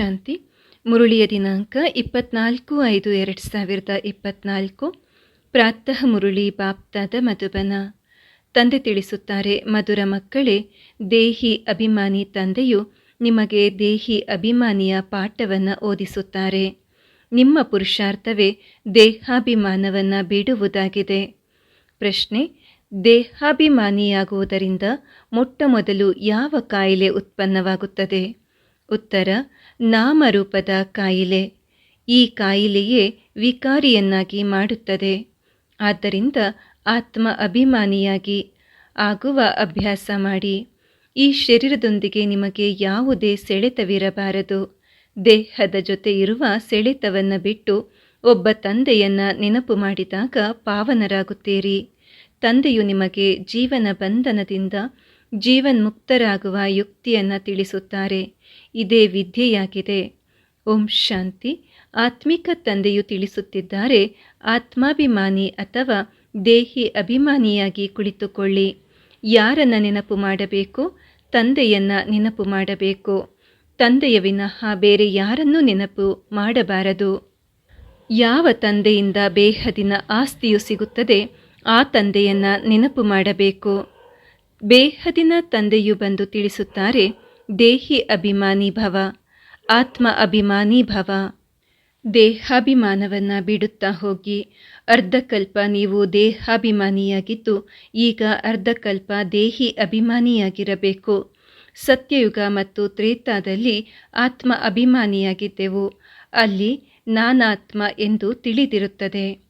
ಶಾಂತಿ. ಮುರುಳಿಯ ದಿನಾಂಕ ಇಪ್ಪತ್ನಾಲ್ಕು ಐದು ಎರಡು ಸಾವಿರದ ಇಪ್ಪತ್ನಾಲ್ಕು. ಪ್ರಾತಃ ಮುರುಳಿ ಬಾಪ್ತಾದ ಮಧುಬನ. ತಂದೆ ತಿಳಿಸುತ್ತಾರೆ, ಮಧುರ ಮಕ್ಕಳೇ, ದೇಹಿ ಅಭಿಮಾನಿ ತಂದೆಯು ನಿಮಗೆ ದೇಹಿ ಅಭಿಮಾನಿಯ ಪಾಠವನ್ನು ಓದಿಸುತ್ತಾರೆ. ನಿಮ್ಮ ಪುರುಷಾರ್ಥವೇ ದೇಹಾಭಿಮಾನವನ್ನು ಬಿಡುವುದಾಗಿದೆ. ಪ್ರಶ್ನೆ, ದೇಹಾಭಿಮಾನಿಯಾಗುವುದರಿಂದ ಮೊಟ್ಟ ಮೊದಲು ಯಾವ ಕಾಯಿಲೆ ಉತ್ಪನ್ನವಾಗುತ್ತದೆ? ಉತ್ತರ, ನಾಮರೂಪದ ಕಾಯಿಲೆ. ಈ ಕಾಯಿಲೆಯೇ ವಿಕಾರಿಯನ್ನಾಗಿ ಮಾಡುತ್ತದೆ. ಆದ್ದರಿಂದ ಆತ್ಮ ಅಭಿಮಾನಿಯಾಗಿ ಆಗುವ ಅಭ್ಯಾಸ ಮಾಡಿ. ಈ ಶರೀರದೊಂದಿಗೆ ನಿಮಗೆ ಯಾವುದೇ ಸೆಳೆತವಿರಬಾರದು. ದೇಹದ ಜೊತೆ ಇರುವ ಸೆಳೆತವನ್ನು ಬಿಟ್ಟು ಒಬ್ಬ ತಂದೆಯನ್ನು ನೆನಪು ಮಾಡಿದಾಗ ಪಾವನರಾಗುತ್ತೀರಿ. ತಂದೆಯು ನಿಮಗೆ ಜೀವನ ಬಂಧನದಿಂದ ಜೀವನ್ಮುಕ್ತರಾಗುವ ಯುಕ್ತಿಯನ್ನು ತಿಳಿಸುತ್ತಾರೆ. ಇದೇ ವಿದ್ಯೆಯಾಗಿದೆ. ಓಂ ಶಾಂತಿ. ಆತ್ಮಿಕ ತಂದೆಯು ತಿಳಿಸುತ್ತಿದ್ದಾರೆ, ಆತ್ಮಾಭಿಮಾನಿ ಅಥವಾ ದೇಹಿ ಅಭಿಮಾನಿಯಾಗಿ ಕುಳಿತುಕೊಳ್ಳಿ. ಯಾರನ್ನು ನೆನಪು ಮಾಡಬೇಕು? ತಂದೆಯನ್ನು ನೆನಪು ಮಾಡಬೇಕು. ತಂದೆಯ ವಿನಃ ಬೇರೆ ಯಾರನ್ನೂ ನೆನಪು ಮಾಡಬಾರದು. ಯಾವ ತಂದೆಯಿಂದ ಬೇಹದಿನ ಆಸ್ತಿಯು ಸಿಗುತ್ತದೆ, ಆ ತಂದೆಯನ್ನು ನೆನಪು ಮಾಡಬೇಕು. ಬೇಹದಿನ ತಂದೆಯು ಬಂದು ತಿಳಿಸುತ್ತಾರೆ ದೇಹಿ ಅಭಿಮಾನಿ ಭವ, ಆತ್ಮ ಅಭಿಮಾನಿ ಭವ. ದೇಹಾಭಿಮಾನವನ್ನು ಬಿಡುತ್ತಾ ಹೋಗಿ, ಅರ್ಧಕಲ್ಪ ನೀವು ದೇಹಾಭಿಮಾನಿಯಾಗಿದ್ದು, ಈಗ ಅರ್ಧಕಲ್ಪ ದೇಹಿ ಅಭಿಮಾನಿಯಾಗಿರಬೇಕು. ಸತ್ಯಯುಗ ಮತ್ತು ತ್ರೇತಾದಲ್ಲಿ ಆತ್ಮ ಅಭಿಮಾನಿಯಾಗಿದ್ದೆವು. ಅಲ್ಲಿ ನಾನಾತ್ಮ ಎಂದು ತಿಳಿದಿರುತ್ತದೆ.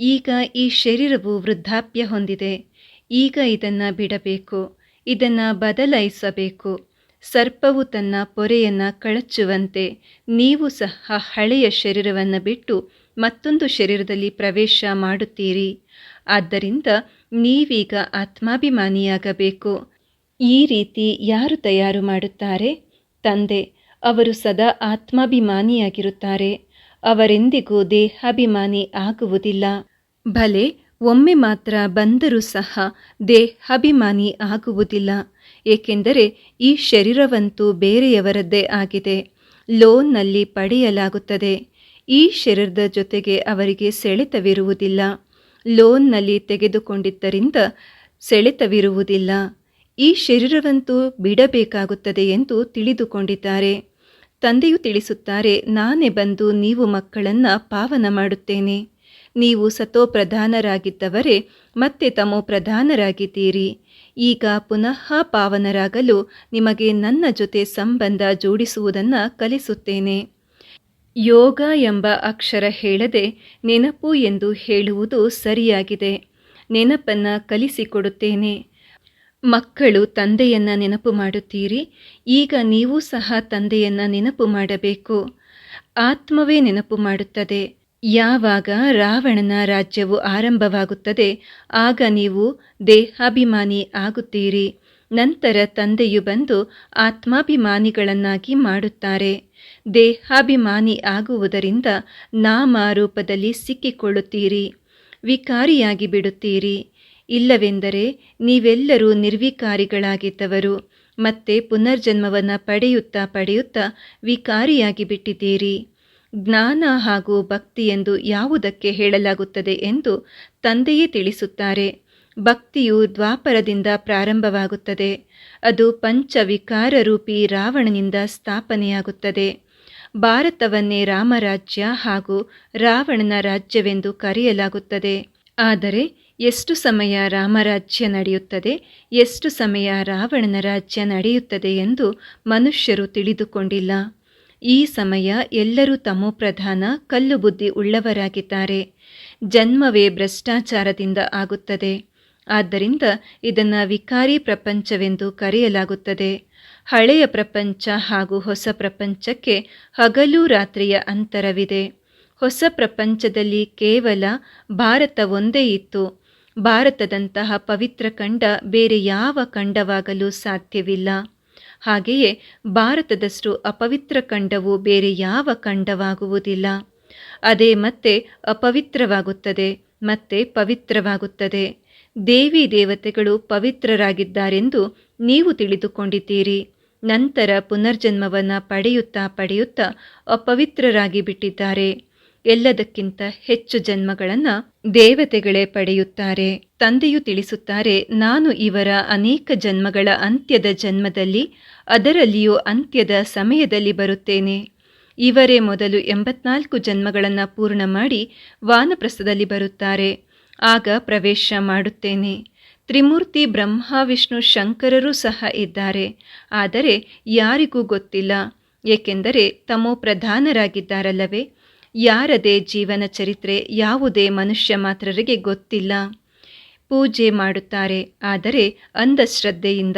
ಈಗ ಈ ಶರೀರವು ವೃದ್ಧಾಪ್ಯ ಹೊಂದಿದೆ. ಈಗ ಇದನ್ನು ಬಿಡಬೇಕು. ಇದನ್ನು ಬದಲಾಯಿಸಬೇಕು. ಸರ್ಪವು ತನ್ನ ಪೊರೆಯನ್ನು ಕಳಚುವಂತೆ ನೀವು ಸಹ ಹಳೆಯ ಶರೀರವನ್ನು ಬಿಟ್ಟು ಮತ್ತೊಂದು ಶರೀರದಲ್ಲಿ ಪ್ರವೇಶ ಮಾಡುತ್ತೀರಿ. ಆದ್ದರಿಂದ ನೀವೀಗ ಆತ್ಮಾಭಿಮಾನಿಯಾಗಬೇಕು. ಈ ರೀತಿ ಯಾರು ತಯಾರು ಮಾಡುತ್ತಾರೆ? ತಂದೆ, ಅವರು ಸದಾ ಆತ್ಮಾಭಿಮಾನಿಯಾಗಿರುತ್ತಾರೆ. ಅವರೆಂದಿಗೂ ದೇಹಾಭಿಮಾನಿ ಆಗುವುದಿಲ್ಲ. ಭಲೆ, ಒಮ್ಮೆ ಮಾತ್ರ ಬಂದರೂ ಸಹ ದೇಹಾಭಿಮಾನಿ ಆಗುವುದಿಲ್ಲ. ಏಕೆಂದರೆ ಈ ಶರೀರವಂತೂ ಬೇರೆಯವರದ್ದೇ ಆಗಿದೆ. ಲೋನ್ನಲ್ಲಿ ಪಡೆಯಲಾಗುತ್ತದೆ. ಈ ಶರೀರದ ಜೊತೆಗೆ ಅವರಿಗೆ ಸೆಳೆತವಿರುವುದಿಲ್ಲ. ಲೋನ್ನಲ್ಲಿ ತೆಗೆದುಕೊಂಡಿದ್ದರಿಂದ ಸೆಳೆತವಿರುವುದಿಲ್ಲ. ಈ ಶರೀರವಂತೂ ಬಿಡಬೇಕಾಗುತ್ತದೆ ಎಂದು ತಿಳಿದುಕೊಂಡಿದ್ದಾರೆ. ತಂದೆಯು ತಿಳಿಸುತ್ತಾರೆ, ನಾನೇ ಬಂದು ನೀವು ಮಕ್ಕಳನ್ನು ಪಾವನ ಮಾಡುತ್ತೇನೆ. ನೀವು ಸತೋಪ್ರಧಾನರಾಗಿದ್ದವರೇ ಮತ್ತೆ ತಮೋ ಪ್ರಧಾನರಾಗಿದ್ದೀರಿ ಈಗ ಪುನಃ ಪಾವನರಾಗಲು ನಿಮಗೆ ನನ್ನ ಜೊತೆ ಸಂಬಂಧ ಜೋಡಿಸುವುದನ್ನು ಕಲಿಸುತ್ತೇನೆ. ಯೋಗ ಎಂಬ ಅಕ್ಷರ ಹೇಳದೆ ನೆನಪು ಎಂದು ಹೇಳುವುದು ಸರಿಯಾಗಿದೆ. ನೆನಪನ್ನು ಕಲಿಸಿಕೊಡುತ್ತೇನೆ. ಮಕ್ಕಳು ತಂದೆಯನ್ನು ನೆನಪು ಮಾಡುತ್ತೀರಿ, ಈಗ ನೀವು ಸಹ ತಂದೆಯನ್ನು ನೆನಪು ಮಾಡಬೇಕು. ಆತ್ಮವೇ ನೆನಪು ಮಾಡುತ್ತದೆ. ಯಾವಾಗ ರಾವಣನ ರಾಜ್ಯವು ಆರಂಭವಾಗುತ್ತದೆ, ಆಗ ನೀವು ದೇಹಾಭಿಮಾನಿ ಆಗುತ್ತೀರಿ. ನಂತರ ತಂದೆಯು ಬಂದು ಆತ್ಮಾಭಿಮಾನಿಗಳನ್ನಾಗಿ ಮಾಡುತ್ತಾರೆ. ದೇಹಾಭಿಮಾನಿ ಆಗುವುದರಿಂದ ನಾಮ ರೂಪದಲ್ಲಿ ಸಿಕ್ಕಿಕೊಳ್ಳುತ್ತೀರಿ, ವಿಕಾರಿಯಾಗಿ ಬಿಡುತ್ತೀರಿ. ಇಲ್ಲವೆಂದರೆ ನೀವೆಲ್ಲರೂ ನಿರ್ವಿಕಾರಿಗಳಾಗಿದ್ದವರು, ಮತ್ತೆ ಪುನರ್ಜನ್ಮವನ್ನು ಪಡೆಯುತ್ತಾ ಪಡೆಯುತ್ತಾ ವಿಕಾರಿಯಾಗಿ ಬಿಟ್ಟಿದ್ದೀರಿ. ಜ್ಞಾನ ಹಾಗೂ ಭಕ್ತಿ ಎಂದು ಯಾವುದಕ್ಕೆ ಹೇಳಲಾಗುತ್ತದೆ ಎಂದು ತಂದೆಯೇ ತಿಳಿಸುತ್ತಾರೆ. ಭಕ್ತಿಯು ದ್ವಾಪರದಿಂದ ಪ್ರಾರಂಭವಾಗುತ್ತದೆ. ಅದು ಪಂಚವಿಕಾರ ರೂಪಿ ರಾವಣನಿಂದ ಸ್ಥಾಪನೆಯಾಗುತ್ತದೆ. ಭಾರತವನ್ನೇ ರಾಮರಾಜ್ಯ ಹಾಗೂ ರಾವಣನ ರಾಜ್ಯವೆಂದು ಕರೆಯಲಾಗುತ್ತದೆ. ಆದರೆ ಎಷ್ಟು ಸಮಯ ರಾಮರಾಜ್ಯ ನಡೆಯುತ್ತದೆ, ಎಷ್ಟು ಸಮಯ ರಾವಣನ ರಾಜ್ಯ ನಡೆಯುತ್ತದೆ ಎಂದು ಮನುಷ್ಯರು ತಿಳಿದುಕೊಂಡಿಲ್ಲ. ಈ ಸಮಯ ಎಲ್ಲರೂ ತಮೋಪ್ರಧಾನ ಕಲ್ಲು ಬುದ್ಧಿ ಉಳ್ಳವರಾಗಿದ್ದಾರೆ. ಜನ್ಮವೇ ಭ್ರಷ್ಟಾಚಾರದಿಂದ ಆಗುತ್ತದೆ. ಆದ್ದರಿಂದ ಇದನ್ನು ವಿಕಾರಿ ಪ್ರಪಂಚವೆಂದು ಕರೆಯಲಾಗುತ್ತದೆ. ಹಳೆಯ ಪ್ರಪಂಚ ಹಾಗೂ ಹೊಸ ಪ್ರಪಂಚಕ್ಕೆ ಹಗಲು ರಾತ್ರಿಯ ಅಂತರವಿದೆ. ಹೊಸ ಪ್ರಪಂಚದಲ್ಲಿ ಕೇವಲ ಭಾರತ ಒಂದೇ ಇತ್ತು. ಭಾರತದಂತಹ ಪವಿತ್ರ ಖಂಡ ಬೇರೆ ಯಾವ ಖಂಡವಾಗಲು ಸಾಧ್ಯವಿಲ್ಲ. ಹಾಗೆಯೇ ಭಾರತದಷ್ಟು ಅಪವಿತ್ರ ಖಂಡವು ಬೇರೆ ಯಾವ ಖಂಡವಾಗುವುದಿಲ್ಲ. ಅದೇ ಮತ್ತೆ ಅಪವಿತ್ರವಾಗುತ್ತದೆ, ಮತ್ತೆ ಪವಿತ್ರವಾಗುತ್ತದೆ. ದೇವಿ ದೇವತೆಗಳು ಪವಿತ್ರರಾಗಿದ್ದಾರೆಂದು ನೀವು ತಿಳಿದುಕೊಂಡಿದ್ದೀರಿ. ನಂತರ ಪುನರ್ಜನ್ಮವನ್ನು ಪಡೆಯುತ್ತಾ ಪಡೆಯುತ್ತಾ ಅಪವಿತ್ರರಾಗಿ ಬಿಟ್ಟಿದ್ದಾರೆ. ಎಲ್ಲದಕ್ಕಿಂತ ಹೆಚ್ಚು ಜನ್ಮಗಳನ್ನು ದೇವತೆಗಳೇ ಪಡೆಯುತ್ತಾರೆ. ತಂದೆಯು ತಿಳಿಸುತ್ತಾರೆ, ನಾನು ಇವರ ಅನೇಕ ಜನ್ಮಗಳ ಅಂತ್ಯದ ಜನ್ಮದಲ್ಲಿ ಅದರಲ್ಲಿಯೂ ಅಂತ್ಯದ ಸಮಯದಲ್ಲಿ ಬರುತ್ತೇನೆ. ಇವರೇ ಮೊದಲು ಎಂಬತ್ನಾಲ್ಕು ಜನ್ಮಗಳನ್ನು ಪೂರ್ಣ ಮಾಡಿ ವಾನಪ್ರಸ್ಥದಲ್ಲಿ ಬರುತ್ತಾರೆ. ಆಗ ಪ್ರವೇಶ ಮಾಡುತ್ತೇನೆ. ತ್ರಿಮೂರ್ತಿ ಬ್ರಹ್ಮ, ವಿಷ್ಣು, ಶಂಕರರೂ ಸಹ ಇದ್ದಾರೆ. ಆದರೆ ಯಾರಿಗೂ ಗೊತ್ತಿಲ್ಲ. ಏಕೆಂದರೆ ತಮೋ ಪ್ರಧಾನರಾಗಿದ್ದಾರಲ್ಲವೇ? ಯಾರದೇ ಜೀವನ ಚರಿತ್ರೆ, ಯಾವುದೇ ಮನುಷ್ಯ ಮಾತ್ರರಿಗೆ ಗೊತ್ತಿಲ್ಲ. ಪೂಜೆ ಮಾಡುತ್ತಾರೆ. ಆದರೆ ಅಂಧಶ್ರದ್ಧೆಯಿಂದ.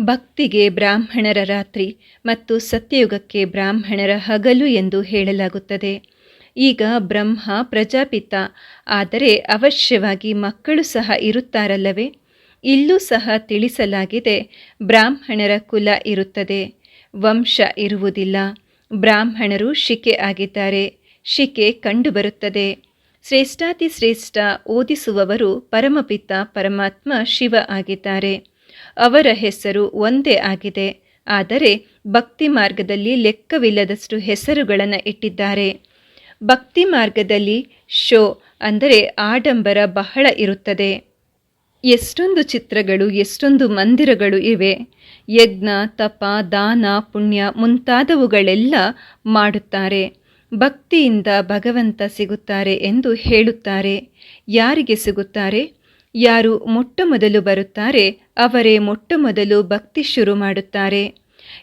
ಭಕ್ತಿಗೆ ಬ್ರಾಹ್ಮಣರ ರಾತ್ರಿ ಮತ್ತು ಸತ್ಯಯುಗಕ್ಕೆ ಬ್ರಾಹ್ಮಣರ ಹಗಲು ಎಂದು ಹೇಳಲಾಗುತ್ತದೆ. ಈಗ ಬ್ರಹ್ಮ ಪ್ರಜಾಪಿತ, ಆದರೆ ಅವಶ್ಯವಾಗಿ ಮಕ್ಕಳು ಸಹ ಇರುತ್ತಾರಲ್ಲವೇ? ಇಲ್ಲೂ ಸಹ ತಿಳಿಸಲಾಗಿದೆ, ಬ್ರಾಹ್ಮಣರ ಕುಲ ಇರುತ್ತದೆ. ವಂಶ ಇರುವುದಿಲ್ಲ. ಬ್ರಾಹ್ಮಣರು ಶಿಕೆ ಆಗಿದ್ದಾರೆ. ಶಿಕೆ ಕಂಡುಬರುತ್ತದೆ. ಶ್ರೇಷ್ಠಾತಿ ಶ್ರೇಷ್ಠ ಓದಿಸುವವರು ಪರಮಪಿತ, ಪರಮಾತ್ಮ ಶಿವ ಆಗಿದ್ದಾರೆ. ಅವರ ಹೆಸರು ಒಂದೇ ಆಗಿದೆ. ಆದರೆ ಭಕ್ತಿ ಮಾರ್ಗದಲ್ಲಿ ಲೆಕ್ಕವಿಲ್ಲದಷ್ಟು ಹೆಸರುಗಳನ್ನು ಇಟ್ಟಿದ್ದಾರೆ. ಭಕ್ತಿ ಮಾರ್ಗದಲ್ಲಿ ಶೋ ಅಂದರೆ ಆಡಂಬರ ಬಹಳ ಇರುತ್ತದೆ. ಎಷ್ಟೊಂದು ಚಿತ್ರಗಳು, ಎಷ್ಟೊಂದು ಮಂದಿರಗಳು ಇವೆ. ಯಜ್ಞ, ತಪ, ದಾನ, ಪುಣ್ಯ ಮುಂತಾದವುಗಳೆಲ್ಲ ಮಾಡುತ್ತಾರೆ. ಭಕ್ತಿಯಿಂದ ಭಗವಂತ ಸಿಗುತ್ತಾರೆ ಎಂದು ಹೇಳುತ್ತಾರೆ. ಯಾರಿಗೆ ಸಿಗುತ್ತಾರೆ? ಯಾರು ಮೊಟ್ಟಮೊದಲು ಬರುತ್ತಾರೆ, ಅವರೇ ಮೊಟ್ಟಮೊದಲು ಭಕ್ತಿ ಶುರು ಮಾಡುತ್ತಾರೆ.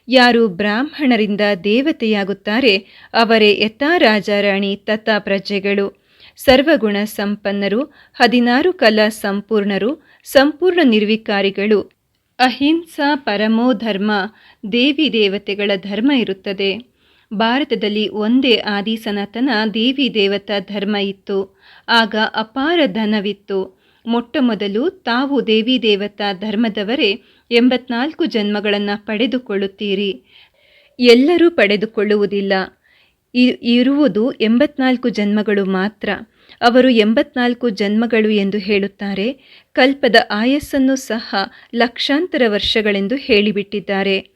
ಯಾರು ಬ್ರಾಹ್ಮಣರಿಂದ ದೇವತೆಯಾಗುತ್ತಾರೆ, ಅವರೇ ಯಥಾ ರಾಜಾರಾಣಿ ತಥಾ ಪ್ರಜೆಗಳು ಸರ್ವಗುಣ ಸಂಪನ್ನರು, ಹದಿನಾರು ಕಲಾ ಸಂಪೂರ್ಣರು, ಸಂಪೂರ್ಣ ನಿರ್ವಿಕಾರಿಗಳು. ಅಹಿಂಸಾ ಪರಮೋ ಧರ್ಮ, ದೇವಿ ದೇವತೆಗಳ ಧರ್ಮ ಇರುತ್ತದೆ. ಭಾರತದಲ್ಲಿ ಒಂದೇ ಆದಿ ಸನಾತನ ದೇವಿ ದೇವತಾ ಧರ್ಮ ಇತ್ತು. ಆಗ ಅಪಾರ ಧನವಿತ್ತು. ಮೊಟ್ಟ ಮೊದಲು ತಾವು ದೇವಿ ದೇವತಾ ಧರ್ಮದವರೇ ಎಂಬತ್ನಾಲ್ಕು ಜನ್ಮಗಳನ್ನು ಪಡೆದುಕೊಳ್ಳುತ್ತೀರಿ. ಎಲ್ಲರೂ ಪಡೆದುಕೊಳ್ಳುವುದಿಲ್ಲ. ಇರುವುದು ಎಂಬತ್ನಾಲ್ಕು ಜನ್ಮಗಳು ಮಾತ್ರ. ಅವರು ಎಂಬತ್ನಾಲ್ಕು ಜನ್ಮಗಳು ಎಂದು ಹೇಳುತ್ತಾರೆ. ಕಲ್ಪದ ಆಯಸ್ಸನ್ನು ಸಹ ಲಕ್ಷಾಂತರ ವರ್ಷಗಳೆಂದು ಹೇಳಿಬಿಟ್ಟಿದ್ದಾರೆ.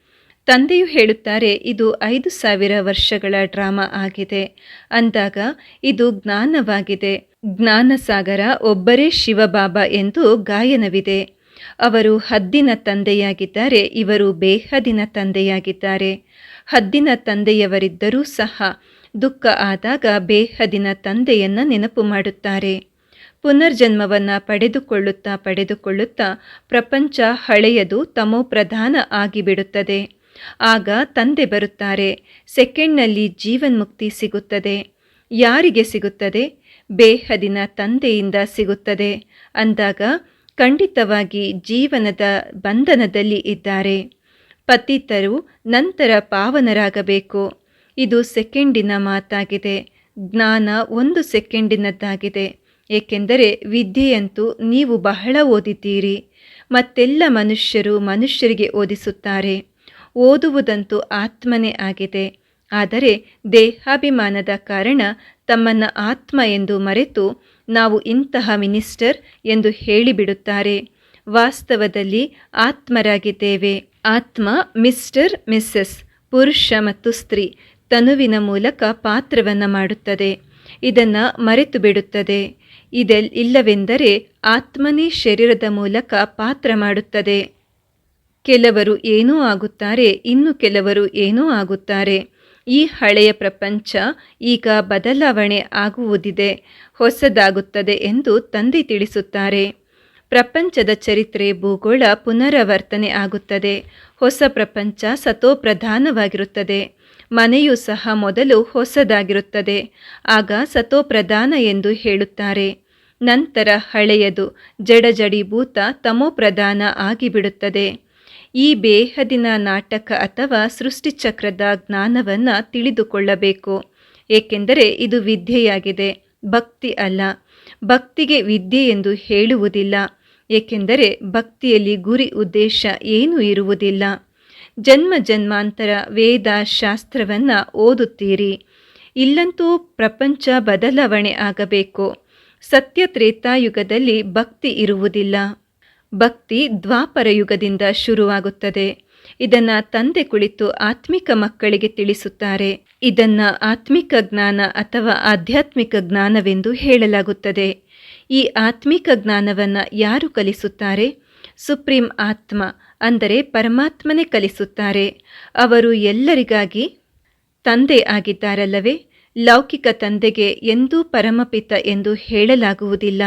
ತಂದೆಯು ಹೇಳುತ್ತಾರೆ, ಇದು ಐದು ಸಾವಿರ ವರ್ಷಗಳ ಡ್ರಾಮಾ ಆಗಿದೆ. ಅಂದಾಗ, ಇದು ಜ್ಞಾನವಾಗಿದೆ. ಜ್ಞಾನಸಾಗರ ಒಬ್ಬರೇ ಶಿವಬಾಬಾ ಎಂದು ಗಾಯನವಿದೆ. ಅವರು ಹದ್ದಿನ ತಂದೆಯಾಗಿದ್ದಾರೆ, ಇವರು ಬೇಹದಿನ ತಂದೆಯಾಗಿದ್ದಾರೆ. ಹದ್ದಿನ ತಂದೆಯವರಿದ್ದರೂ ಸಹ ದುಃಖ ಆದಾಗ ಬೇಹದಿನ ತಂದೆಯನ್ನು ನೆನಪು ಮಾಡುತ್ತಾರೆ. ಪುನರ್ಜನ್ಮವನ್ನು ಪಡೆದುಕೊಳ್ಳುತ್ತಾ ಪಡೆದುಕೊಳ್ಳುತ್ತಾ ಪ್ರಪಂಚ ಹಳೆಯದು, ತಮೋ ಪ್ರಧಾನ ಆಗಿಬಿಡುತ್ತದೆ. ಆಗ ತಂದೆ ಬರುತ್ತಾರೆ, ಸೆಕೆಂಡ್ನಲ್ಲಿ ಜೀವನ್ಮುಕ್ತಿ ಸಿಗುತ್ತದೆ. ಯಾರಿಗೆ ಸಿಗುತ್ತದೆ? ಬೇಹದಿನ ತಂದೆಯಿಂದ ಸಿಗುತ್ತದೆ. ಅಂದಾಗ ಖಂಡಿತವಾಗಿ ಜೀವನದ ಬಂಧನದಲ್ಲಿ ಇದ್ದಾರೆ. ಪತಿತರು ನಂತರ ಪಾವನರಾಗಬೇಕು. ಇದು ಸೆಕೆಂಡಿನ ಮಾತಾಗಿದೆ. ಜ್ಞಾನ ಒಂದು ಸೆಕೆಂಡಿನದ್ದಾಗಿದೆ. ಏಕೆಂದರೆ ವಿದ್ಯೆಯಂತೂ ನೀವು ಬಹಳ ಓದಿದ್ದೀರಿ. ಮತ್ತೆಲ್ಲ ಮನುಷ್ಯರು ಮನುಷ್ಯರಿಗೆ ಓದಿಸುತ್ತಾರೆ. ಓದುವುದಂತೂ ಆತ್ಮನೇ ಆಗಿದೆ. ಆದರೆ ದೇಹಾಭಿಮಾನದ ಕಾರಣ ತಮ್ಮನ್ನು ಆತ್ಮ ಎಂದು ಮರೆತು ನಾವು ಇಂತಹ ಮಿನಿಸ್ಟರ್ ಎಂದು ಹೇಳಿಬಿಡುತ್ತಾರೆ. ವಾಸ್ತವದಲ್ಲಿ ಆತ್ಮರಾಗಿದ್ದೇವೆ. ಆತ್ಮ ಮಿಸ್ಟರ್, ಮಿಸ್ಸಸ್, ಪುರುಷ ಮತ್ತು ಸ್ತ್ರೀ ತನುವಿನ ಮೂಲಕ ಪಾತ್ರವನ್ನು ಮಾಡುತ್ತದೆ. ಇದನ್ನು ಮರೆತು ಬಿಡುತ್ತದೆ ಇದೆಲ್ ಇಲ್ಲವೆಂದರೆ ಆತ್ಮನೇ ಶರೀರದ ಮೂಲಕ ಪಾತ್ರ ಮಾಡುತ್ತದೆ. ಕೆಲವರು ಏನೂ ಆಗುತ್ತಾರೆ, ಇನ್ನು ಕೆಲವರು ಏನೂ ಆಗುತ್ತಾರೆ. ಈ ಹಳೆಯ ಪ್ರಪಂಚ ಈಗ ಬದಲಾವಣೆ ಆಗುವುದಿದೆ, ಹೊಸದಾಗುತ್ತದೆ ಎಂದು ತಂದೆ ತಿಳಿಸುತ್ತಾರೆ. ಪ್ರಪಂಚದ ಚರಿತ್ರೆ, ಭೂಗೋಳ ಪುನರಾವರ್ತನೆ ಆಗುತ್ತದೆ. ಹೊಸ ಪ್ರಪಂಚ ಸತೋಪ್ರಧಾನವಾಗಿರುತ್ತದೆ. ಮನೆಯೂ ಸಹ ಮೊದಲು ಹೊಸದಾಗಿರುತ್ತದೆ. ಆಗ ಸತೋಪ್ರಧಾನ ಎಂದು ಹೇಳುತ್ತಾರೆ. ನಂತರ ಹಳೆಯದು, ಜಡಜಡಿಭೂತ ತಮೋಪ್ರಧಾನ ಆಗಿಬಿಡುತ್ತದೆ. ಈ ಬೇಹದಿನ ನಾಟಕ ಅಥವಾ ಸೃಷ್ಟಿಚಕ್ರದ ಜ್ಞಾನವನ್ನು ತಿಳಿದುಕೊಳ್ಳಬೇಕು. ಏಕೆಂದರೆ ಇದು ವಿದ್ಯೆಯಾಗಿದೆ. ಭಕ್ತಿ ಅಲ್ಲ. ಭಕ್ತಿಗೆ ವಿದ್ಯೆ ಎಂದು ಹೇಳುವುದಿಲ್ಲ. ಏಕೆಂದರೆ ಭಕ್ತಿಯಲ್ಲಿ ಗುರಿ ಉದ್ದೇಶ ಏನೂ ಇರುವುದಿಲ್ಲ. ಜನ್ಮ ಜನ್ಮಾಂತರ ವೇದ ಶಾಸ್ತ್ರವನ್ನು ಓದುತ್ತೀರಿ. ಇಲ್ಲಂತೂ ಪ್ರಪಂಚ ಬದಲಾವಣೆ ಆಗಬೇಕು. ಸತ್ಯ ತ್ರೇತಾಯುಗದಲ್ಲಿ ಭಕ್ತಿ ಇರುವುದಿಲ್ಲ. ಭಕ್ತಿ ದ್ವಾಪರ ಯುಗದಿಂದ ಶುರುವಾಗುತ್ತದೆ. ಇದನ್ನ ತಂದೆ ಕುಳಿತು ಆತ್ಮಿಕ ಮಕ್ಕಳಿಗೆ ತಿಳಿಸುತ್ತಾರೆ. ಇದನ್ನ ಆತ್ಮಿಕ ಜ್ಞಾನ ಅಥವಾ ಆಧ್ಯಾತ್ಮಿಕ ಜ್ಞಾನವೆಂದು ಹೇಳಲಾಗುತ್ತದೆ. ಈ ಆತ್ಮಿಕ ಜ್ಞಾನವನ್ನು ಯಾರು ಕಲಿಸುತ್ತಾರೆ? ಸುಪ್ರೀಂ ಆತ್ಮ ಅಂದರೆ ಪರಮಾತ್ಮನೇ ಕಲಿಸುತ್ತಾರೆ. ಅವರು ಎಲ್ಲರಿಗಾಗಿ ತಂದೆ ಆಗಿದ್ದಾರಲ್ಲವೇ? ಲೌಕಿಕ ತಂದೆಗೆ ಎಂದೂ ಪರಮಪಿತ ಎಂದು ಹೇಳಲಾಗುವುದಿಲ್ಲ.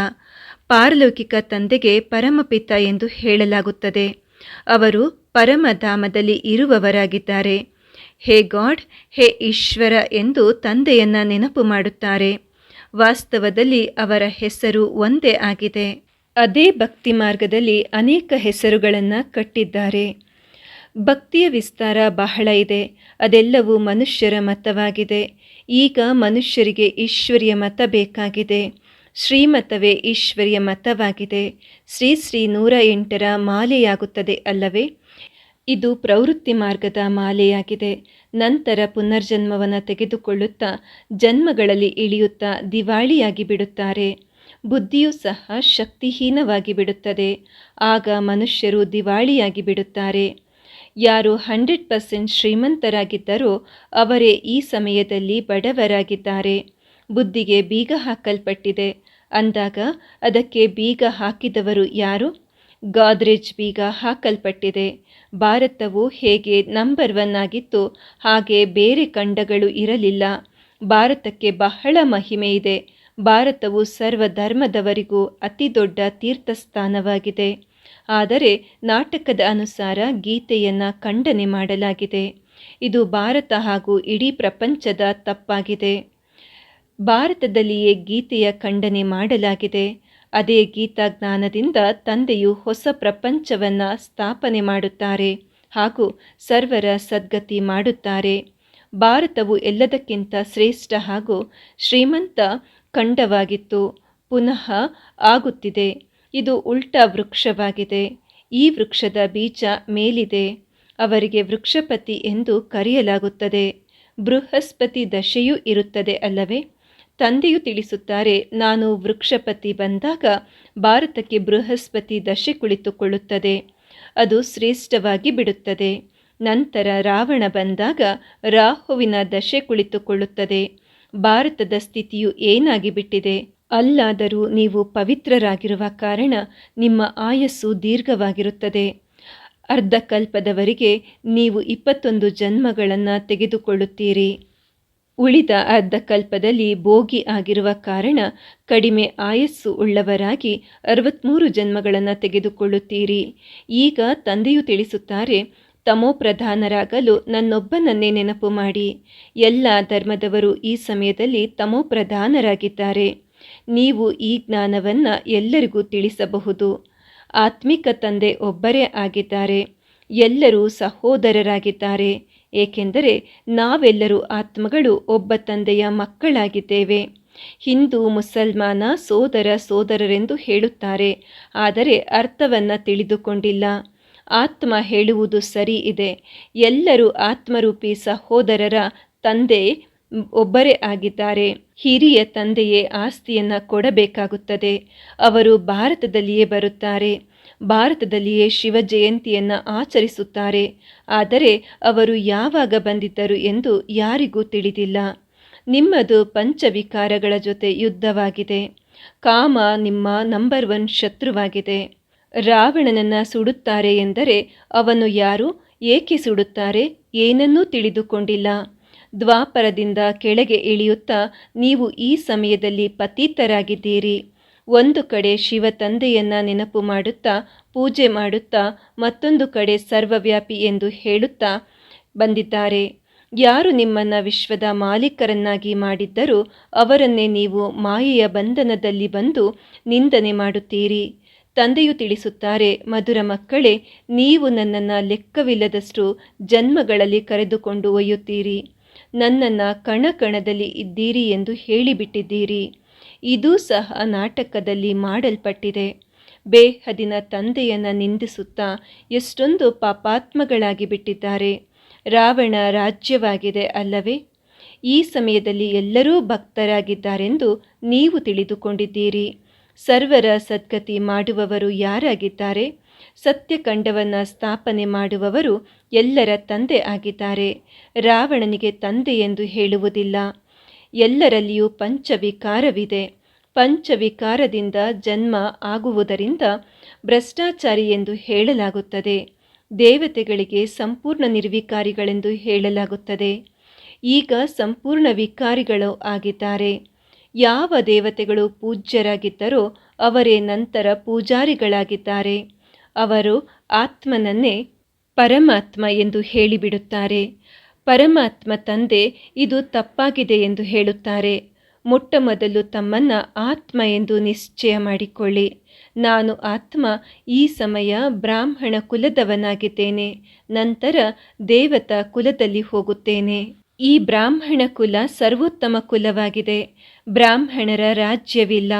ಪಾರಲೌಕಿಕ ತಂದೆಗೆ ಪರಮಪಿತ ಎಂದು ಹೇಳಲಾಗುತ್ತದೆ. ಅವರು ಪರಮಧಾಮದಲ್ಲಿ ಇರುವವರಾಗಿದ್ದಾರೆ. ಹೇ ಗಾಡ್, ಹೇ ಈಶ್ವರ ಎಂದು ತಂದೆಯನ್ನ ನೆನಪು ಮಾಡುತ್ತಾರೆ. ವಾಸ್ತವದಲ್ಲಿ ಅವರ ಹೆಸರು ಒಂದೇ ಆಗಿದೆ. ಅದೇ ಭಕ್ತಿ ಮಾರ್ಗದಲ್ಲಿ ಅನೇಕ ಹೆಸರುಗಳನ್ನು ಕಟ್ಟಿದ್ದಾರೆ. ಭಕ್ತಿಯ ವಿಸ್ತಾರ ಬಹಳ ಇದೆ. ಅದೆಲ್ಲವೂ ಮನುಷ್ಯರ ಮತವಾಗಿದೆ. ಈಗ ಮನುಷ್ಯರಿಗೆ ಈಶ್ವರಿಯ ಮತ ಬೇಕಾಗಿದೆ. ಶ್ರೀಮತವೇ ಈಶ್ವರಿಯ ಮತವಾಗಿದೆ. ಶ್ರೀ ಶ್ರೀ ನೂರ ಎಂಟರ ಮಾಲೆಯಾಗುತ್ತದೆ ಅಲ್ಲವೇ? ಇದು ಪ್ರವೃತ್ತಿ ಮಾರ್ಗದ ಮಾಲೆಯಾಗಿದೆ. ನಂತರ ಪುನರ್ಜನ್ಮವನ್ನು ತೆಗೆದುಕೊಳ್ಳುತ್ತಾ ಜನ್ಮಗಳಲ್ಲಿ ಇಳಿಯುತ್ತಾ ದಿವಾಳಿಯಾಗಿ ಬಿಡುತ್ತಾರೆ. ಬುದ್ಧಿಯೂ ಸಹ ಶಕ್ತಿಹೀನವಾಗಿ ಬಿಡುತ್ತದೆ. ಆಗ ಮನುಷ್ಯರು ದಿವಾಳಿಯಾಗಿ ಬಿಡುತ್ತಾರೆ. ಯಾರು ಹಂಡ್ರೆಡ್ ಪರ್ಸೆಂಟ್ ಶ್ರೀಮಂತರಾಗಿದ್ದರೋ ಅವರೇ ಈ ಸಮಯದಲ್ಲಿ ಬಡವರಾಗಿದ್ದಾರೆ. ಬುದ್ಧಿಗೆ ಬೀಗ ಹಾಕಲ್ಪಟ್ಟಿದೆ. ಅಂದಾಗ ಅದಕ್ಕೆ ಬೀಗ ಹಾಕಿದವರು ಯಾರು? ಗಾದ್ರೇಜ್ ಬೀಗ ಹಾಕಲ್ಪಟ್ಟಿದೆ. ಭಾರತವು ಹೇಗೆ ನಂಬರ್ ಒನ್ ಆಗಿತ್ತು ಹಾಗೆ ಬೇರೆ ಖಂಡಗಳು ಇರಲಿಲ್ಲ. ಭಾರತಕ್ಕೆ ಬಹಳ ಮಹಿಮೆ ಇದೆ. ಭಾರತವು ಸರ್ವ ಧರ್ಮದವರಿಗೂ ಅತಿ ದೊಡ್ಡ ತೀರ್ಥಸ್ಥಾನವಾಗಿದೆ. ಆದರೆ ನಾಟಕದ ಅನುಸಾರ ಗೀತೆಯನ್ನು ಖಂಡನೆ ಮಾಡಲಾಗಿದೆ. ಇದು ಭಾರತ ಹಾಗೂ ಇಡೀ ಪ್ರಪಂಚದ ತಪ್ಪಾಗಿದೆ. ಭಾರತದಲ್ಲಿಯೇ ಗೀತೆಯ ಖಂಡನೆ ಮಾಡಲಾಗಿದೆ. ಅದೇ ಗೀತಾ ಜ್ಞಾನದಿಂದ ತಂದೆಯು ಹೊಸ ಪ್ರಪಂಚವನ್ನು ಸ್ಥಾಪನೆ ಮಾಡುತ್ತಾರೆ ಹಾಗೂ ಸರ್ವರ ಸದ್ಗತಿ ಮಾಡುತ್ತಾರೆ. ಭಾರತವು ಎಲ್ಲದಕ್ಕಿಂತ ಶ್ರೇಷ್ಠ ಹಾಗೂ ಶ್ರೀಮಂತ ಖಂಡವಾಗಿತ್ತು. ಪುನಃ ಆಗುತ್ತಿದೆ. ಇದು ಉಲ್ಟಾ ವೃಕ್ಷವಾಗಿದೆ. ಈ ವೃಕ್ಷದ ಬೀಜ ಮೇಲಿದೆ. ಅವರಿಗೆ ವೃಕ್ಷಪತಿ ಎಂದು ಕರೆಯಲಾಗುತ್ತದೆ. ಬೃಹಸ್ಪತಿ ದಶೆಯೂ ಇರುತ್ತದೆ ಅಲ್ಲವೇ? ತಂದೆಯು ತಿಳಿಸುತ್ತಾರೆ, ನಾನು ವೃಕ್ಷಪತಿ ಬಂದಾಗ ಭಾರತಕ್ಕೆ ಬೃಹಸ್ಪತಿ ದಶೆ ಕುಳಿತುಕೊಳ್ಳುತ್ತದೆ. ಅದು ಶ್ರೇಷ್ಠವಾಗಿ ಬಿಡುತ್ತದೆ. ನಂತರ ರಾವಣ ಬಂದಾಗ ರಾಹುವಿನ ದಶೆ ಕುಳಿತುಕೊಳ್ಳುತ್ತದೆ. ಭಾರತದ ಸ್ಥಿತಿಯು ಏನಾಗಿ ಬಿಟ್ಟಿದೆ? ಅಲ್ಲಾದರೂ ನೀವು ಪವಿತ್ರರಾಗಿರುವ ಕಾರಣ ನಿಮ್ಮ ಆಯಸ್ಸು ದೀರ್ಘವಾಗಿರುತ್ತದೆ. ಅರ್ಧಕಲ್ಪದವರಿಗೆ ನೀವು ಇಪ್ಪತ್ತೊಂದು ಜನ್ಮಗಳನ್ನು ತೆಗೆದುಕೊಳ್ಳುತ್ತೀರಿ. ಉಳಿದ ಅರ್ಧಕಲ್ಪದಲ್ಲಿ ಭೋಗಿ ಆಗಿರುವ ಕಾರಣ ಕಡಿಮೆ ಆಯಸ್ಸು ಉಳ್ಳವರಾಗಿ ಅರವತ್ತ್ಮೂರು ಜನ್ಮಗಳನ್ನು ತೆಗೆದುಕೊಳ್ಳುತ್ತೀರಿ. ಈಗ ತಂದೆಯು ತಿಳಿಸುತ್ತಾರೆ, ತಮೋ ಪ್ರಧಾನರಾಗಲು ನನ್ನೊಬ್ಬನನ್ನೇ ನೆನಪು ಮಾಡಿ. ಎಲ್ಲ ಧರ್ಮದವರು ಈ ಸಮಯದಲ್ಲಿ ತಮೋ ಪ್ರಧಾನರಾಗಿದ್ದಾರೆ. ನೀವು ಈ ಜ್ಞಾನವನ್ನು ಎಲ್ಲರಿಗೂ ತಿಳಿಸಬಹುದು. ಆತ್ಮಿಕ ತಂದೆ ಒಬ್ಬರೇ ಆಗಿದ್ದಾರೆ. ಎಲ್ಲರೂ ಸಹೋದರರಾಗಿದ್ದಾರೆ. ಏಕೆಂದರೆ ನಾವೆಲ್ಲರೂ ಆತ್ಮಗಳು, ಒಬ್ಬ ತಂದೆಯ ಮಕ್ಕಳಾಗಿದ್ದೇವೆ. ಹಿಂದೂ, ಮುಸಲ್ಮಾನ, ಸೋದರ, ಸೋದರರೆಂದು ಹೇಳುತ್ತಾರೆ. ಆದರೆ ಅರ್ಥವನ್ನು ತಿಳಿದುಕೊಂಡಿಲ್ಲ. ಆತ್ಮ ಹೇಳುವುದು ಸರಿ ಇದೆ. ಎಲ್ಲರೂ ಆತ್ಮರೂಪಿ ಸಹೋದರರ ತಂದೆ, ಒಬ್ಬರೇ ಆಗಿದ್ದಾರೆ. ಹಿರಿಯ ತಂದೆಯೇ ಆಸ್ತಿಯನ್ನು ಕೊಡಬೇಕಾಗುತ್ತದೆ. ಅವರು ಭಾರತದಲ್ಲಿಯೇ ಬರುತ್ತಾರೆ. ಭಾರತದಲ್ಲಿಯೇ ಶಿವ ಜಯಂತಿಯನ್ನು ಆಚರಿಸುತ್ತಾರೆ. ಆದರೆ ಅವರು ಯಾವಾಗ ಬಂದಿದ್ದರು ಎಂದು ಯಾರಿಗೂ ತಿಳಿದಿಲ್ಲ. ನಿಮ್ಮದು ಪಂಚವಿಕಾರಗಳ ಜೊತೆ ಯುದ್ಧವಾಗಿದೆ. ಕಾಮ ನಿಮ್ಮ ನಂಬರ್ ಒನ್ ಶತ್ರುವಾಗಿದೆ. ರಾವಣನನ್ನು ಸುಡುತ್ತಾರೆ ಎಂದರೆ ಅವನು ಯಾರು, ಏಕೆ ಸುಡುತ್ತಾರೆ, ಏನನ್ನೂ ತಿಳಿದುಕೊಂಡಿಲ್ಲ. ದ್ವಾಪರದಿಂದ ಕೆಳಗೆ ಇಳಿಯುತ್ತಾ ನೀವು ಈ ಸಮಯದಲ್ಲಿ ಪತೀತರಾಗಿದ್ದೀರಿ. ಒಂದು ಕಡೆ ಶಿವ ತಂದೆಯನ್ನ ನೆನಪು ಮಾಡುತ್ತಾ, ಪೂಜೆ ಮಾಡುತ್ತಾ, ಮತ್ತೊಂದು ಕಡೆ ಸರ್ವವ್ಯಾಪಿ ಎಂದು ಹೇಳುತ್ತಾ ಬಂದಿದ್ದಾರೆ. ಯಾರು ನಿಮ್ಮನ್ನು ವಿಶ್ವದ ಮಾಲೀಕರನ್ನಾಗಿ ಮಾಡಿದ್ದರೂ ಅವರನ್ನೇ ನೀವು ಮಾಯೆಯ ಬಂಧನದಲ್ಲಿ ಬಂದು ನಿಂದನೆ ಮಾಡುತ್ತೀರಿ. ತಂದೆಯು ತಿಳಿಸುತ್ತಾರೆ, ಮಧುರ ಮಕ್ಕಳೇ, ನೀವು ನನ್ನನ್ನು ಲೆಕ್ಕವಿಲ್ಲದಷ್ಟು ಜನ್ಮಗಳಲ್ಲಿ ಕರೆದುಕೊಂಡು ಒಯ್ಯುತ್ತೀರಿ. ನನ್ನನ್ನು ಕಣಕಣದಲ್ಲಿ ಇದ್ದೀರಿ ಎಂದು ಹೇಳಿಬಿಟ್ಟಿದ್ದೀರಿ. ಇದೂ ಸಹ ನಾಟಕದಲ್ಲಿ ಮಾಡಲ್ಪಟ್ಟಿದೆ. ಬೇಹದಿನ ತಂದೆಯನ್ನು ನಿಂದಿಸುತ್ತಾ ಎಷ್ಟೊಂದು ಪಾಪಾತ್ಮಗಳಾಗಿ ಬಿಟ್ಟಿದ್ದಾರೆ. ರಾವಣ ರಾಜ್ಯವಾಗಿದೆ ಅಲ್ಲವೇ? ಈ ಸಮಯದಲ್ಲಿ ಎಲ್ಲರೂ ಭಕ್ತರಾಗಿದ್ದಾರೆಂದು ನೀವು ತಿಳಿದುಕೊಂಡಿದ್ದೀರಿ. ಸರ್ವರ ಸದ್ಗತಿ ಮಾಡುವವರು ಯಾರಾಗಿದ್ದಾರೆ? ಸತ್ಯಖಂಡವನ್ನು ಸ್ಥಾಪನೆ ಮಾಡುವವರು ಎಲ್ಲರ ತಂದೆ ಆಗಿದ್ದಾರೆ. ರಾವಣನಿಗೆ ತಂದೆ ಎಂದು ಹೇಳುವುದಿಲ್ಲ. ಎಲ್ಲರಲ್ಲಿಯೂ ಪಂಚವಿಕಾರವಿದೆ. ಪಂಚವಿಕಾರದಿಂದ ಜನ್ಮ ಆಗುವುದರಿಂದ ಭ್ರಷ್ಟಾಚಾರಿ ಎಂದು ಹೇಳಲಾಗುತ್ತದೆ. ದೇವತೆಗಳಿಗೆ ಸಂಪೂರ್ಣ ನಿರ್ವಿಕಾರಿಗಳೆಂದು ಹೇಳಲಾಗುತ್ತದೆ. ಈಗ ಸಂಪೂರ್ಣ ವಿಕಾರಿಗಳು ಆಗಿದ್ದಾರೆ. ಯಾವ ದೇವತೆಗಳು ಪೂಜ್ಯರಾಗಿದ್ದರೋ ಅವರೇ ನಂತರ ಪೂಜಾರಿಗಳಾಗಿದ್ದಾರೆ. ಅವರು ಆತ್ಮನನ್ನೇ ಪರಮಾತ್ಮ ಎಂದು ಹೇಳಿಬಿಡುತ್ತಾರೆ. ಪರಮಾತ್ಮ ತಂದೆ, ಇದು ತಪ್ಪಾಗಿದೆ ಎಂದು ಹೇಳುತ್ತಾರೆ. ಮೊಟ್ಟ ಮೊದಲು ತಮ್ಮನ್ನು ಆತ್ಮ ಎಂದು ನಿಶ್ಚಯ ಮಾಡಿಕೊಳ್ಳಿ. ನಾನು ಆತ್ಮ, ಈ ಸಮಯ ಬ್ರಾಹ್ಮಣ ಕುಲದವನಾಗಿದ್ದೇನೆ. ನಂತರ ದೇವತಾ ಕುಲದಲ್ಲಿ ಹೋಗುತ್ತೇನೆ. ಈ ಬ್ರಾಹ್ಮಣ ಕುಲ ಸರ್ವೋತ್ತಮ ಕುಲವಾಗಿದೆ. ಬ್ರಾಹ್ಮಣರ ರಾಜ್ಯವಿಲ್ಲ.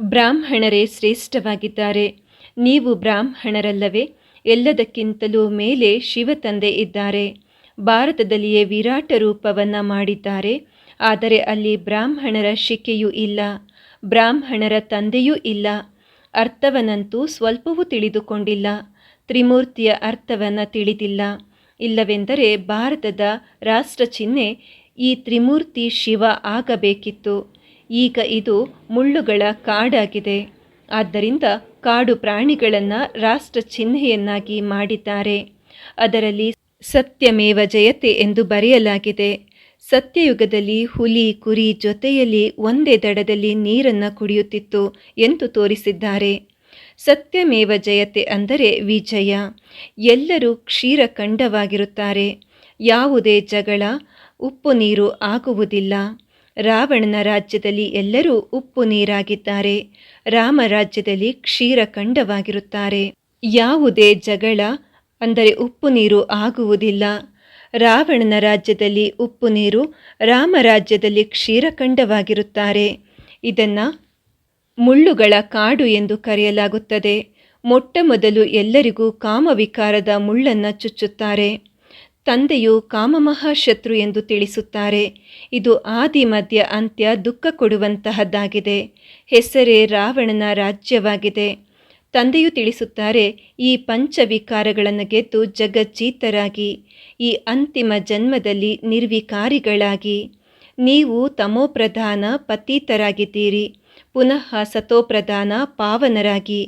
ಬ್ರಾಹ್ಮಣರೇ ಶ್ರೇಷ್ಠವಾಗಿದ್ದಾರೆ. ನೀವು ಬ್ರಾಹ್ಮಣರಲ್ಲವೇ? ಎಲ್ಲದಕ್ಕಿಂತಲೂ ಮೇಲೆ ಶಿವತಂದೆ ಇದ್ದಾರೆ. ಭಾರತದಲ್ಲಿಯೇ ವಿರಾಟ ರೂಪವನ್ನು ಮಾಡಿದ್ದಾರೆ. ಆದರೆ ಅಲ್ಲಿ ಬ್ರಾಹ್ಮಣರ ಶಿಕೆಯೂ ಇಲ್ಲ. ಬ್ರಾಹ್ಮಣರ ತಂದೆಯೂ ಇಲ್ಲ. ಅರ್ಥವನ್ನಂತೂ ಸ್ವಲ್ಪವೂ ತಿಳಿದುಕೊಂಡಿಲ್ಲ. ತ್ರಿಮೂರ್ತಿಯ ಅರ್ಥವನ್ನು ತಿಳಿದಿಲ್ಲ. ಇಲ್ಲವೆಂದರೆ ಭಾರತದ ರಾಷ್ಟ್ರ ಚಿಹ್ನೆ ಈ ತ್ರಿಮೂರ್ತಿ ಶಿವ ಆಗಬೇಕಿತ್ತು. ಈಗ ಇದು ಮುಳ್ಳುಗಳ ಕಾಡಾಗಿದೆ. ಆದ್ದರಿಂದ ಕಾಡು ಪ್ರಾಣಿಗಳನ್ನು ರಾಷ್ಟ್ರ ಚಿಹ್ನೆಯನ್ನಾಗಿ ಮಾಡಿದ್ದಾರೆ. ಅದರಲ್ಲಿ ಸತ್ಯಮೇವ ಜಯತೆ ಎಂದು ಬರೆಯಲಾಗಿದೆ. ಸತ್ಯಯುಗದಲ್ಲಿ ಹುಲಿ, ಕುರಿ ಜೊತೆಯಲ್ಲಿ ಒಂದೇ ದಡದಲ್ಲಿ ನೀರನ್ನು ಕುಡಿಯುತ್ತಿತ್ತು ಎಂದು ತೋರಿಸಿದ್ದಾರೆ. ಸತ್ಯಮೇವ ಜಯತೆ ಅಂದರೆ ವಿಜಯ. ಎಲ್ಲರೂ ಕ್ಷೀರಖಂಡವಾಗಿರುತ್ತಾರೆ ಯಾವುದೇ ಜಗಳ, ಉಪ್ಪು ನೀರು ಆಗುವುದಿಲ್ಲ. ರಾವಣನ ರಾಜ್ಯದಲ್ಲಿ ಎಲ್ಲರೂ ಉಪ್ಪು ನೀರಾಗಿದ್ದಾರೆ. ರಾಮ ರಾಜ್ಯದಲ್ಲಿ ಕ್ಷೀರಖಂಡವಾಗಿರುತ್ತಾರೆ ಯಾವುದೇ ಜಗಳ ಅಂದರೆ ಉಪ್ಪು ನೀರು ಆಗುವುದಿಲ್ಲ. ರಾವಣನ ರಾಜ್ಯದಲ್ಲಿ ಉಪ್ಪು ನೀರು ರಾಮ ರಾಜ್ಯದಲ್ಲಿ ಕ್ಷೀರಖಂಡವಾಗಿರುತ್ತಾರೆ ಇದನ್ನು ಮುಳ್ಳುಗಳ ಕಾಡು ಎಂದು ಕರೆಯಲಾಗುತ್ತದೆ. ಮೊಟ್ಟ ಮೊದಲು ಎಲ್ಲರಿಗೂ ಕಾಮವಿಕಾರದ ಮುಳ್ಳನ್ನು ಚುಚ್ಚುತ್ತಾರೆ. ತಂದೆಯು ಕಾಮಮಹಾಶತ್ರು ಎಂದು ತಿಳಿಸುತ್ತಾರೆ. ಇದು ಆದಿ, ಮಧ್ಯ, ಅಂತ್ಯ ದುಃಖ ಕೊಡುವಂತಹದ್ದಾಗಿದೆ. ಹೆಸರೇ ರಾವಣನ ರಾಜ್ಯವಾಗಿದೆ. ತಂದೆಯು ತಿಳಿಸುತ್ತಾರೆ, ಈ ಪಂಚವಿಕಾರಗಳನ್ನು ಗೆದ್ದು ಜಗಜ್ಜೀತರಾಗಿ, ಈ ಅಂತಿಮ ಜನ್ಮದಲ್ಲಿ ನಿರ್ವಿಕಾರಿಗಳಾಗಿ. ನೀವು ತಮೋಪ್ರಧಾನ ಪತೀತರಾಗಿದ್ದೀರಿ, ಪುನಃ ಸತೋಪ್ರಧಾನ ಪಾವನರಾಗಿ.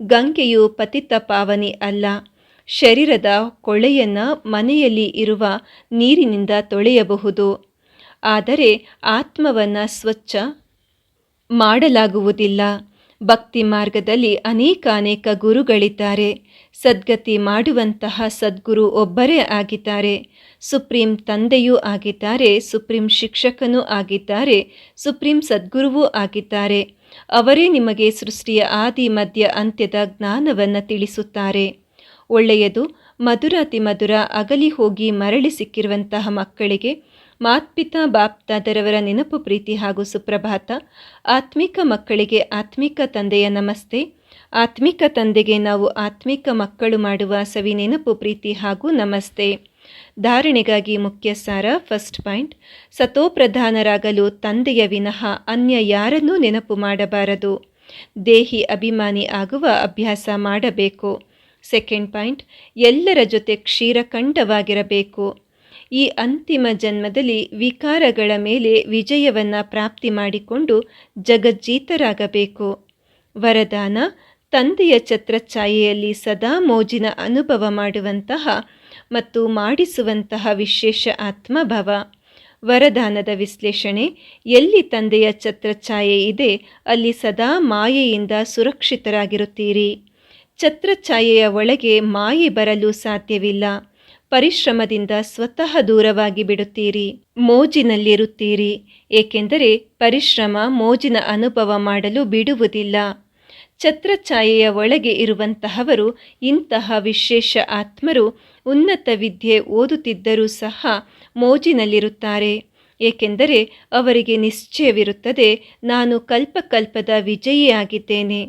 ಗಂಗೆಯು ಪತಿತ ಪಾವನಿ ಅಲ್ಲ, ಶರೀರದ ಕೊಳೆಯನ್ನು ಮನೆಯಲ್ಲಿ ಇರುವ ನೀರಿನಿಂದ ತೊಳೆಯಬಹುದು. ಆದರೆ ಆತ್ಮವನ್ನು ಸ್ವಚ್ಛ ಮಾಡಲಾಗುವುದಿಲ್ಲ. ಭಕ್ತಿ ಮಾರ್ಗದಲ್ಲಿ ಅನೇಕ ಅನೇಕ ಗುರುಗಳಿದ್ದಾರೆ. ಸದ್ಗತಿ ಮಾಡುವಂತಹ ಸದ್ಗುರು ಒಬ್ಬರೇ ಆಗಿದ್ದಾರೆ. ಸುಪ್ರೀಂ ತಂದೆಯೂ ಆಗಿದ್ದಾರೆ. ಸುಪ್ರೀಂ ಶಿಕ್ಷಕನೂ ಆಗಿದ್ದಾರೆ. ಸುಪ್ರೀಂ ಸದ್ಗುರುವೂ ಆಗಿದ್ದಾರೆ. ಅವರೇ ನಿಮಗೆ ಸೃಷ್ಟಿಯ ಆದಿ, ಮಧ್ಯ, ಅಂತ್ಯದ ಜ್ಞಾನವನ್ನು ತಿಳಿಸುತ್ತಾರೆ. ಒಳ್ಳೆಯದು, ಮಧುರಾತಿ ಮಧುರ ಅಗಲಿ ಹೋಗಿ ಮರಳಿ ಸಿಕ್ಕಿರುವಂತಹ ಮಕ್ಕಳಿಗೆ ಮಾತ್ಪಿತಾ ಬಾಪ್ತಾದರವರ ನೆನಪು ಪ್ರೀತಿ ಹಾಗೂ ಸುಪ್ರಭಾತ. ಆತ್ಮಿಕ ಮಕ್ಕಳಿಗೆ ಆತ್ಮಿಕ ತಂದೆಯ ನಮಸ್ತೆ. ಆತ್ಮಿಕ ತಂದೆಗೆ ನಾವು ಆತ್ಮಿಕ ಮಕ್ಕಳು ಮಾಡುವ ಸವಿ ನೆನಪು ಪ್ರೀತಿ ಹಾಗೂ ನಮಸ್ತೆ. ಧಾರಣೆಗಾಗಿ ಮುಖ್ಯ ಸಾರ ಫಸ್ಟ್ ಪಾಯಿಂಟ್. ಸತೋಪ್ರಧಾನರಾಗಲು ತಂದೆಯ ವಿನಃ ಅನ್ಯ ಯಾರನ್ನೂ ನೆನಪು ಮಾಡಬಾರದು. ದೇಹಿ ಅಭಿಮಾನಿ ಆಗುವ ಅಭ್ಯಾಸ ಮಾಡಬೇಕು. Second point. ಎಲ್ಲರ ಜೊತೆ ಕ್ಷೀರಖಂಡವಾಗಿರಬೇಕು. ಈ ಅಂತಿಮ ಜನ್ಮದಲ್ಲಿ ವಿಕಾರಗಳ ಮೇಲೆ ವಿಜಯವನ್ನು ಪ್ರಾಪ್ತಿ ಮಾಡಿಕೊಂಡು ಜಗಜ್ಜೀತರಾಗಬೇಕು. ವರದಾನ, ತಂದೆಯ ಛತ್ರಛಾಯೆಯಲ್ಲಿ ಸದಾ ಮೋಜಿನ ಅನುಭವ ಮಾಡುವಂತಹ ಮತ್ತು ಮಾಡಿಸುವಂತಹ ವಿಶೇಷ ಆತ್ಮಭವ. ವರದಾನದ ವಿಶ್ಲೇಷಣೆ, ಎಲ್ಲಿ ತಂದೆಯ ಛತ್ರಛಾಯೆ ಇದೆ, ಅಲ್ಲಿ ಸದಾ ಮಾಯೆಯಿಂದ ಸುರಕ್ಷಿತರಾಗಿರುತ್ತೀರಿ. ಛತ್ರಛಾಯೆಯ ಒಳಗೆ ಮಾಯೆ ಬರಲು ಸಾಧ್ಯವಿಲ್ಲ. ಪರಿಶ್ರಮದಿಂದ ಸ್ವತಃ ದೂರವಾಗಿ ಬಿಡುತ್ತೀರಿ, ಮೋಜಿನಲ್ಲಿರುತ್ತೀರಿ, ಏಕೆಂದರೆ ಪರಿಶ್ರಮ ಮೋಜಿನ ಅನುಭವ ಮಾಡಲು ಬಿಡುವುದಿಲ್ಲ. ಛತ್ರಛಾಯೆಯ ಒಳಗೆ ಇರುವಂತಹವರು ಇಂತಹ ವಿಶೇಷ ಆತ್ಮರು ಉನ್ನತ ವಿದ್ಯೆ ಓದುತ್ತಿದ್ದರೂ ಸಹ ಮೋಜಿನಲ್ಲಿರುತ್ತಾರೆ. ಏಕೆಂದರೆ ಅವರಿಗೆ ನಿಶ್ಚಯವಿರುತ್ತದೆ, ನಾನು ಕಲ್ಪಕಲ್ಪದ ವಿಜಯಿಯಾಗಿದ್ದೇನೆ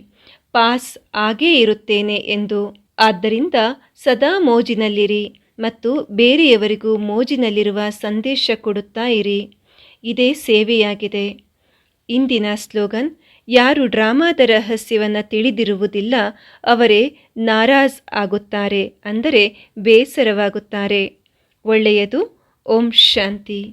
ಪಾಸ್ ಆಗೇ ಇರುತ್ತೇನೆ ಎಂದು. ಆದ್ದರಿಂದ ಸದಾ ಮೋಜಿನಲ್ಲಿರಿ. ಮತ್ತು ಬೇರೆಯವರಿಗೂ ಮೋಜಿನಲ್ಲಿರುವ ಸಂದೇಶ ಕೊಡುತ್ತಾ ಇರಿ. ಇದೇ ಸೇವೆಯಾಗಿದೆ. ಇಂದಿನ ಸ್ಲೋಗನ್, ಯಾರು ಡ್ರಾಮಾದ ರಹಸ್ಯವನ್ನು ತಿಳಿದಿರುವುದಿಲ್ಲ, ಅವರೇ ನಾರಾಜ್ ಆಗುತ್ತಾರೆ, ಅಂದರೆ ಬೇಸರವಾಗುತ್ತಾರೆ. ಒಳ್ಳೆಯದು, ಓಂ ಶಾಂತಿ.